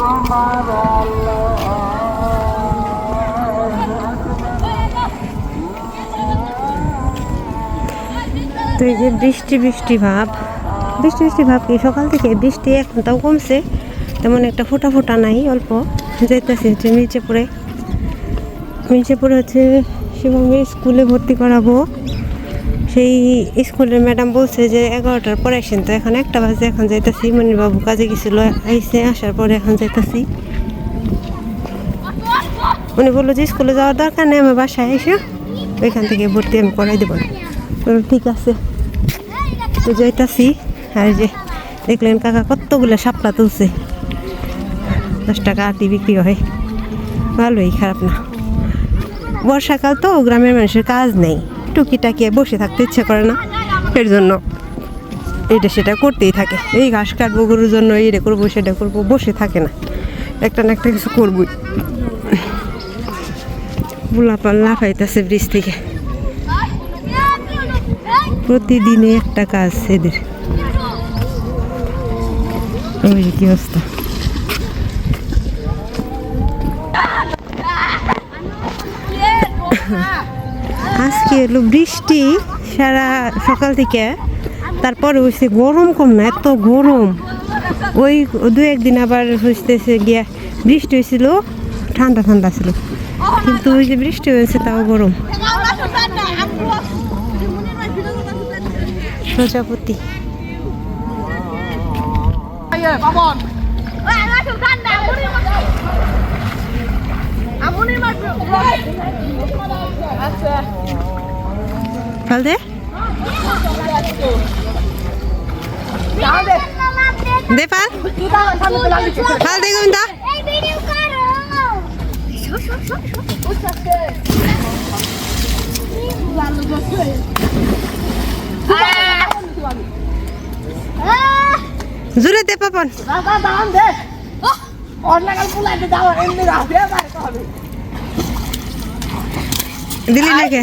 তো এই যে বৃষ্টি বৃষ্টি ভাব। বৃষ্টি বৃষ্টি ভাব কি? সকাল থেকে বৃষ্টি এখন তাও কমছে। তেমন একটা ফোটা ফোটা নাই, অল্প। যাইতেছে হচ্ছে মির্জাপুরে। মির্জাপুরে হচ্ছে শিবমের স্কুলে ভর্তি করাবো। সেই স্কুলের ম্যাডাম বলছে যে এগারোটার পরে আসেন, তো এখন একটা বাজে এখন যাইতেছি। মনিবাবু কাজে গেছিল, আইসে আসার পরে এখন যাইতেছি। উনি বলল যে স্কুলে যাওয়ার দরকার নেই, আমার বাসায় এসে, ওইখান থেকে ভর্তি আমি করাই দেবো। ঠিক আছে। তো যাইতাছি, আর যে দেখলেন কাকা কতগুলো শাপলা তুলছে। দশ টাকা আটি বিক্রি হয়। ভালোই, খারাপ না। বর্ষাকাল তো গ্রামের মানুষের কাজ নেই। টুকিটাকি বসে থাকতে ইচ্ছে করে না। এর জন্য এটা সেটা করতেই থাকে। এই ঘাস কাটবো গরুর জন্য এটা করব, সেটা করব, বসে থাকে না। একটা না একটা কিছু করবই। বুলাপাল লাফাইতেছে ব্রিজ থেকে। প্রতিদিনে একটা কাজ এদের। কি অবস্থা? আজকে এলো বৃষ্টি সারা সকাল থেকে তারপরে হয়েছে গরম কম না, এত গরম। ওই দু একদিন আবার হইতেছে গিয়া বৃষ্টি হয়েছিল ঠান্ডা ঠান্ডা ছিল। কিন্তু ওই যে বৃষ্টি হয়েছে তাও গরম। প্রজাপতি। ফাল দে। দে ফাল ফাল দে গোবিন্দা। জোরে দে পাপন। দিলি নাকি?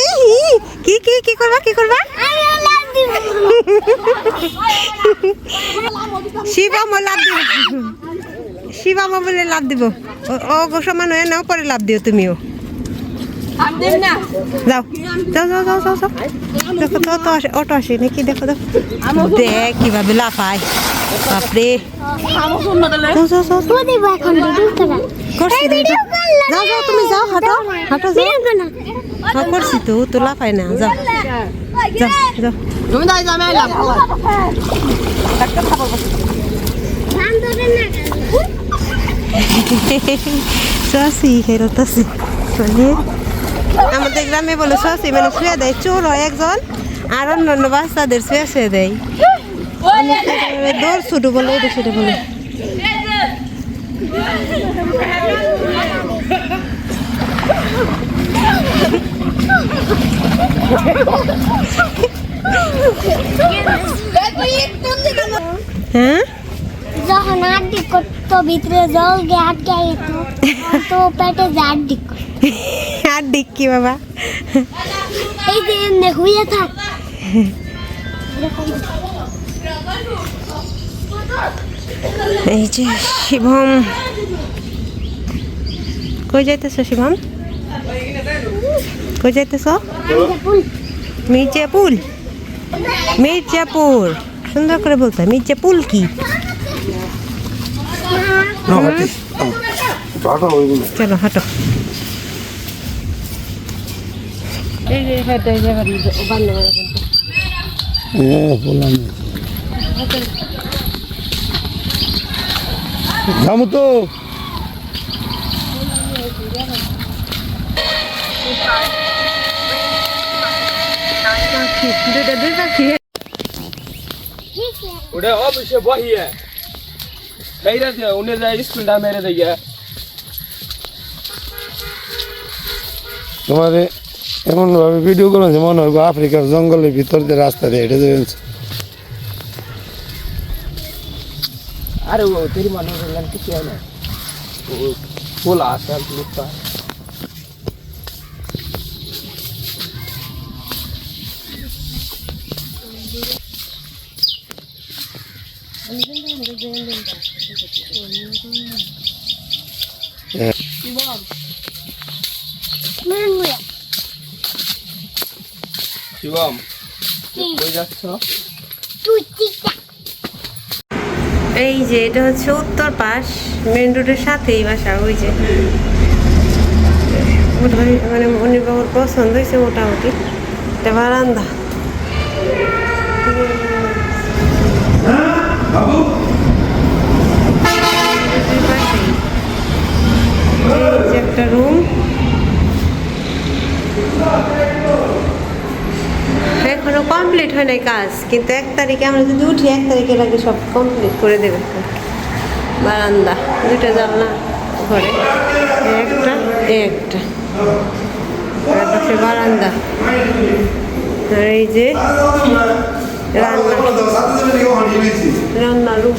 এই, এই, কি কি কি করবা কি করবা? শিবাম লাভ দিব। শিবাম বলে লাভ দিব। ও- সমান হয়ে নাও পরে লাভ দিও তুমিও। যাও যাও যাও যাও যাও যাও দেখো তো অটো আসে অটো আসে নাকি দেখো দেখো দেখ কীভাবে লাফায় বাপরে যাও যাও যাও করছি যাও। যাও তুমি যাও হাঁটো হাঁটো যাও হ্যাঁ করছি তো ও তো লাফায় না যাও যাও যাও সসি হেরতাছি মানে আমাদের গ্রামে বলে সসি মানে শুয়ে দেয়, চোর হয় একজন আর অন্য অন্য বাচ্চাদের শুয়ে শুয়ে দেয়। দৌড় ছুটু বলে, এটা সেটা বলে। হ্যাঁ? যখন আড্ডি করতো, ভিতরে জল গিয়ে আটকে যেত তো পেটে আড্ডি। ডিক্কি বাবা? এই যে এমনি হইয়া থাক। এই যে শিবম। কই যাইতেছ শিবম? কই যাইতেছ? মির্জাপুর। মির্জাপুর? সুন্দর করে বলতে মির্জাপুর কি? চলো হাঁটো। যাবো তো দুইটা দুই পাখি उड़े अब इसे वही है कही रहे थे उन्हें जाए स्कूल ना मेरे दिया তোমারে এমন ভাবে ভিডিও করো যে মনে হয় আফ্রিকার জঙ্গলের ভিতর দিয়ে রাস্তা দিয়ে হেঁটে যাবেন আরে ও তেরি মানুষ বললেন কিছু হয় না ও বলা আছে আর লোকটা। মেরুয়া শিবম কই যাচ্ছ? এই যে এটা হচ্ছে উত্তর পাশ মেন রোডের সাথেই বাসা ওই যে। মোটামুটি মানে মনিবাবুর পছন্দ হয়েছে মোটামুটি। এটা বারান্দা। এই যে একটা রুম এখনও কমপ্লিট হয় নাই কাজ কিন্তু এক তারিখে আমরা যদি উঠি এক তারিখের আগে সব কমপ্লিট করে দেবে। বারান্দা দুইটা জানলা ঘরে। একটা একটা। বারান্দা। আর এই যে রান্না রান্না রুম।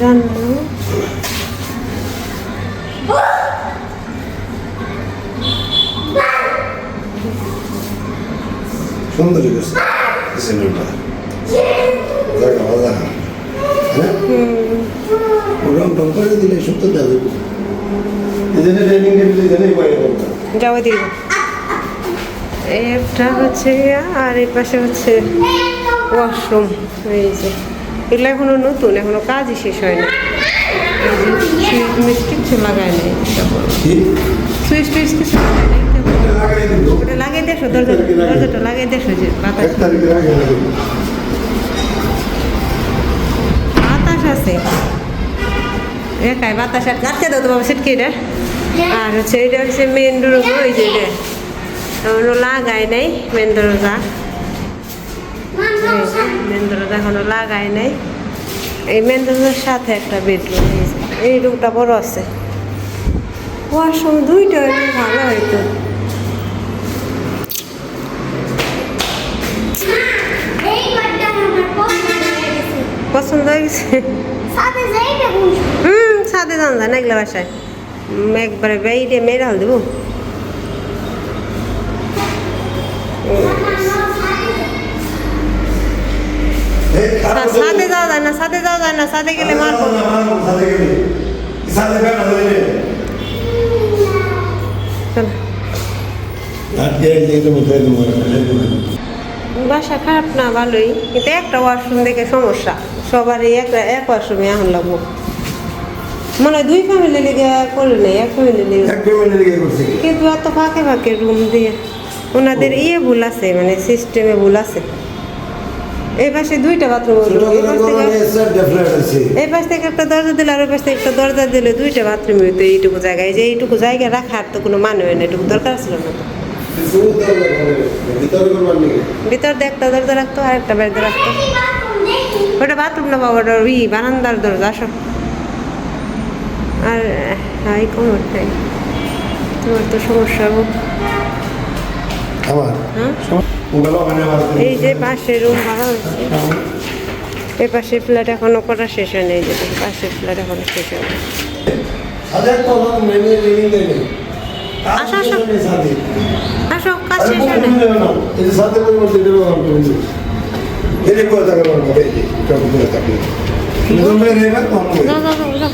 রান্না সুন্দর গেছে সিনেমাটা জায়গা ভালো দেখা। হ্যাঁ? রং টং করে দিলে সুন্দর যাবে এখানে ট্রেনিং টেবিল এখানেই বাইরে করতে যাওয়া দিব। এই একটা হচ্ছে আর এই পাশে হচ্ছে ওয়াশরুম এই যে। এগুলো এখনও নতুন এখনও কাজই শেষ হয়নি। সুইচ কিচ্ছু লাগায় নাই সুইচ টুইচ কিছু লাগায় নাই লাগাই ওটা লাগিয়ে দেখো দরজা দরজাটা লাগিয়ে দেখো যে বাতাস? লাগাই বাতাস আছে। একাই বাতাস আর কাটতে দাও তো বাবা সিটকিটা আর হচ্ছে এটা হচ্ছে মেন রুম ওই যে এটা। এখনও লাগায় নাই মেন দরজা। মেন দরজা এখনও লাগায় নাই। এই মেন দরজার সাথে একটা বেডরুম এই রুমটা বড় আছে। ওয়াশরুম দুইটা ভালো হইতো। পছন্দ হয়ে গেছে? হুম যান এগুলা বাসায়। একবারে বেইটে মেরে হাল দেবো সাথে যাওয়া যায় না সাথে যাওয়া যায় না সাথে গেলে মারবো বাসা খারাপ না ভালোই। কিন্তু একটা ওয়াশরুম দেখে সমস্যা। সবারই একটা এক ওয়াশরুমে এখন লাগবো। মানে দুই ফ্যামিলি লিগে করে নেই এক ফ্যামিলি লিগে। এক দিকে করছে। কিন্তু এত ফাঁকে ফাঁকে রুম দিয়ে। ওনাদের ইয়ে ভুল আছে মানে সিস্টেমে ভুল আছে। এই পাশে দুইটা বাথরুম এই পাশ থেকে একটা দরজা দিলে আর ওই পাশ থেকে একটা দরজা দিলে দুইটা বাথরুম হইতো এইটুকু জায়গায়। যে এইটুকু জায়গা রাখার তো কোনো মানে হয় না এটুকু দরকার ছিল না তো। ভিতরে দিয়ে একটা দরজা রাখতো আর একটা বাইরে রাখতো। ওটা বাথরুম না বাবা ওটা ই বারান্দার দরজা আসো। আর হাই কোমর নাই তোমার তো সমস্যা হ্যাঁ? আমার এই যে পাশে রুম ভাড়া হয়েছে। এই পাশের ফ্ল্যাট এখনও করা শেষ হয়নি এই যে পাশের ফ্ল্যাট এখনও শেষ হয়নি আসো, আসো। আসো কাজ শেষ হয়নি দেবে না এই যে সাথে পরিবর্তে দেবে আমার বন্ধু এনে করে থাকা পারব এই যে এটা করে থাকবে তুমি তো মেরে না তো আমি যাও যাও যাও যাও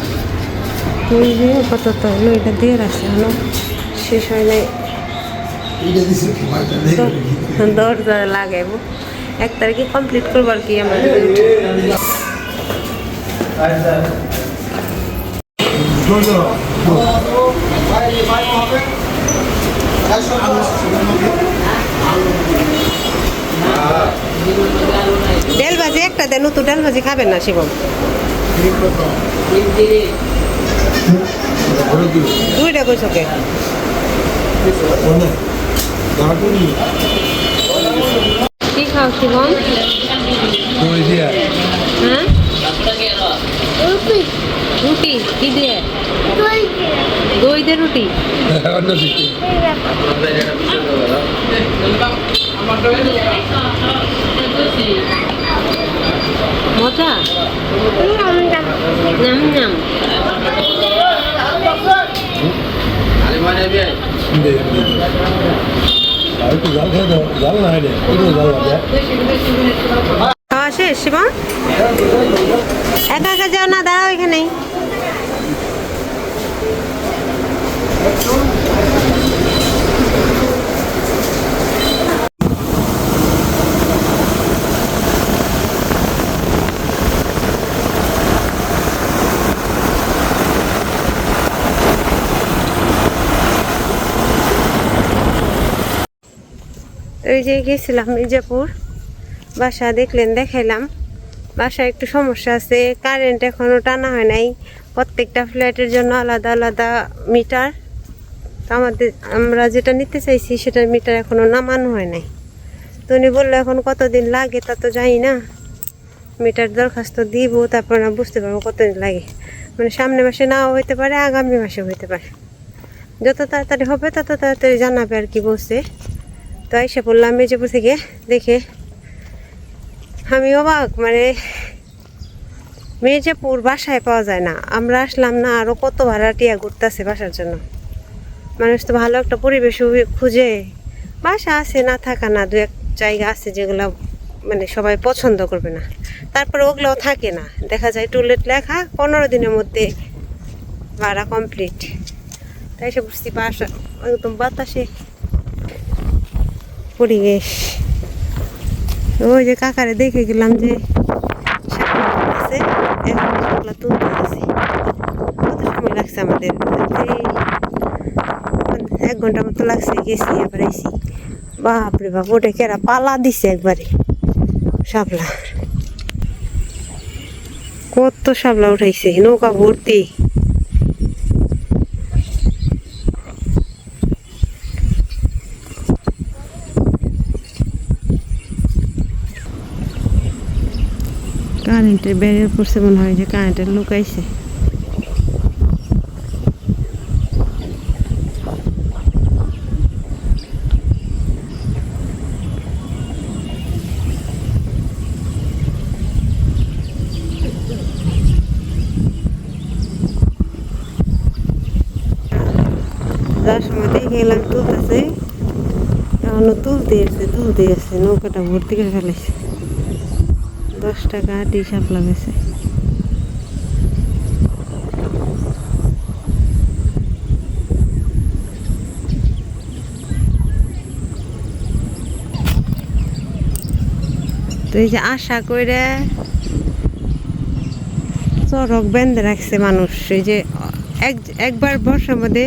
ওই যে আপাতত হলো এটা দিয়ে রাখছে হলো শেষ হয় নাই। দরজা লাগাইবো এক তারিখে কমপ্লিট করবার কি আমাদের। ডাল ভাজি একটা দেন তো ডাল ভাজি খাবেন না শিবম। দুইটা কইছো কে কি খাও শিবম? হ্যাঁ? রুটি। কি দিয়ে? দই দিয়ে রুটি? অন্য এই ব্যাপার। মজা? নাম। নাম। খাওয়া শেষ শিবম? একা যাও না দাঁড়াও এখানেই ওই যে গেছিলাম মির্জাপুর। বাসা দেখলেন, দেখাইলাম। বাসায় একটু সমস্যা আছে কারেন্ট এখনও টানা হয় নাই। প্রত্যেকটা ফ্ল্যাটের জন্য আলাদা আলাদা মিটার। তো আমাদের, আমরা যেটা নিতে চাইছি, সেটার মিটার এখনও নামানো হয় নাই। তো উনি বলল, এখন কতদিন লাগে তা তো জানি না। মিটার দরখাস্ত দিব, তারপর না বুঝতে পারব কতদিন লাগে। মানে সামনে মাসে নাও হইতে পারে, আগামী মাসে হইতে পারে। যত তাড়াতাড়ি হবে, তত তাড়াতাড়ি জানাবে আর কি বলছে। তো এসে পড়লাম মেজেপুর থেকে, দেখে। আমি অবাক মানে মির্জাপুর বাসায় পাওয়া যায় না। আমরা আসলাম না আরও কত ভাড়াটিয়া ঘুরতেছে বাসার জন্য। মানুষ তো ভালো একটা পরিবেশ খুঁজে। বাসা আছে, না থাকা না, দু এক জায়গা আছে যেগুলো মানে সবাই পছন্দ করবে না। তারপরে ওগুলোও থাকে না। দেখা যায় টুলেট লেখা, পনেরো দিনের মধ্যে ভাড়া কমপ্লিট তাই সে বুঝতে বাসা একদম বাতাসে পরিবেশ। ওই যে কাকারে দেখে গেলাম যে শাপলা কত সময় লাগছে আমাদের। এক ঘণ্টা মতো লাগছে গেছি আবার বাপরে বাপ, ওটা পালা একবারে। শাপলা। কত শাপলা উঠাইছে, নৌকা ভর্তি। কারেন্টের ব্যারিয়ার পড়ছে মনে হয় যে কারেন্টের লুকাইছে তুলতেছে। তুলতে আছে তুলতে আছে নৌকাটা ভর্তি করে ফেলেছে দশ টাকা টি শাপ লাগাইছে। তো এই যে আশা করে চরক বেঁধে রাখছে মানুষ। এই যে এক, একবার বর্ষার মধ্যে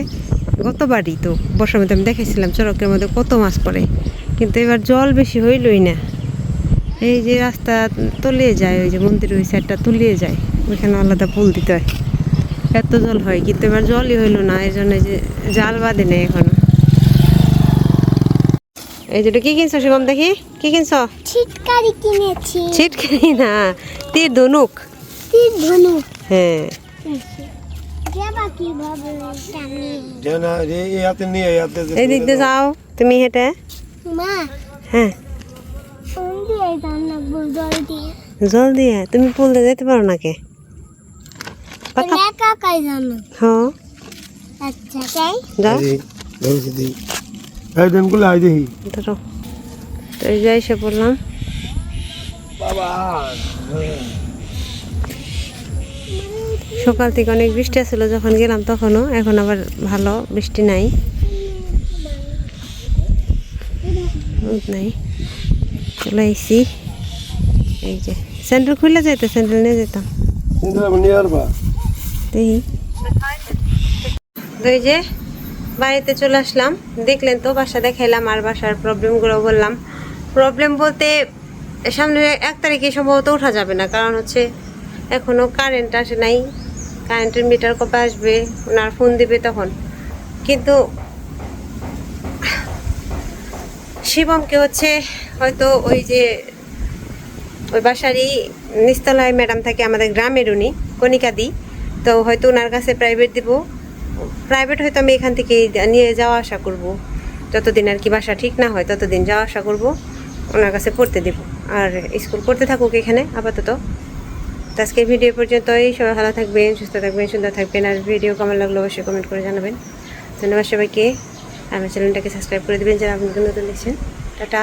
গতবারই তো, বর্ষার মধ্যে আমি দেখেছিলাম চরকের মধ্যে কত মাছ পড়ে। কিন্তু এবার জল বেশি হইলই না। এই যে রাস্তা তলিয়ে যায় ওই যে মন্দিরের ওই সাইডটা তলিয়ে যায় ওইখানে আলাদা পুল দিতে হয়। এত জল হয় কিন্তু এবার জলই হইল না এই জন্য যে জাল বাঁধে নেই এখনও। এই যেটা কি কিনছো শিবম দেখি? কি কিনছো? ছিটকারি কিনেছি। ছিটকারি না তীর ধনুক। তীর ধনু হ্যাঁ। এই দিক দিয়ে যাও তুমি হেঁটে। মা হ্যাঁ। জল দিয়ে তুমি পুল দিয়ে যেতে পারো নাকি? হ্যাঁ। এসে পড়লাম। সকাল থেকে অনেক বৃষ্টি আসছিল যখন গেলাম তখনও, এখন আবার ভালো বৃষ্টি নাই। নাই। চলে আইসি এই যে স্যান্ডেল খুলে যেত স্যান্ডেল নিয়ে যেতাম দেখি তো যে বাড়িতে চলে আসলাম। দেখলেন তো বাসা দেখাইলাম আর বাসার প্রবলেমগুলো বললাম। প্রবলেম বলতে সামনে এক তারিখে সম্ভবত ওঠা যাবে না কারণ হচ্ছে এখনও কারেন্ট আসে নাই। কারেন্টের মিটার কবে আসবে ওনার ফোন দিবে তখন। কিন্তু শিবমকে হচ্ছে হয়তো ওই যে ওই বাসারই নিস্তলায় ম্যাডাম থাকে আমাদের গ্রামের উনি কণিকাদি তো হয়তো ওনার কাছে প্রাইভেট দিব। প্রাইভেট হয়তো আমি এখান থেকে নিয়ে যাওয়া আসা করব। যতদিন আর কি বাসা ঠিক না হয় ততদিন যাওয়া আসা করব। ওনার কাছে পড়তে দেব। আর স্কুল করতে থাকুক এখানে, আপাতত। তো আজকে ভিডিও পর্যন্তই। সবাই ভালো থাকবেন, সুস্থ থাকবেন, সুন্দর থাকবেন। আর ভিডিও কেমন লাগল অবশ্যই কমেন্ট করে জানাবেন। ধন্যবাদ সবাইকে। আমার চ্যানেলটাকে সাবস্ক্রাইব করে দেবেন যারা আপনাদের নতুন দেখছেন। টাটা।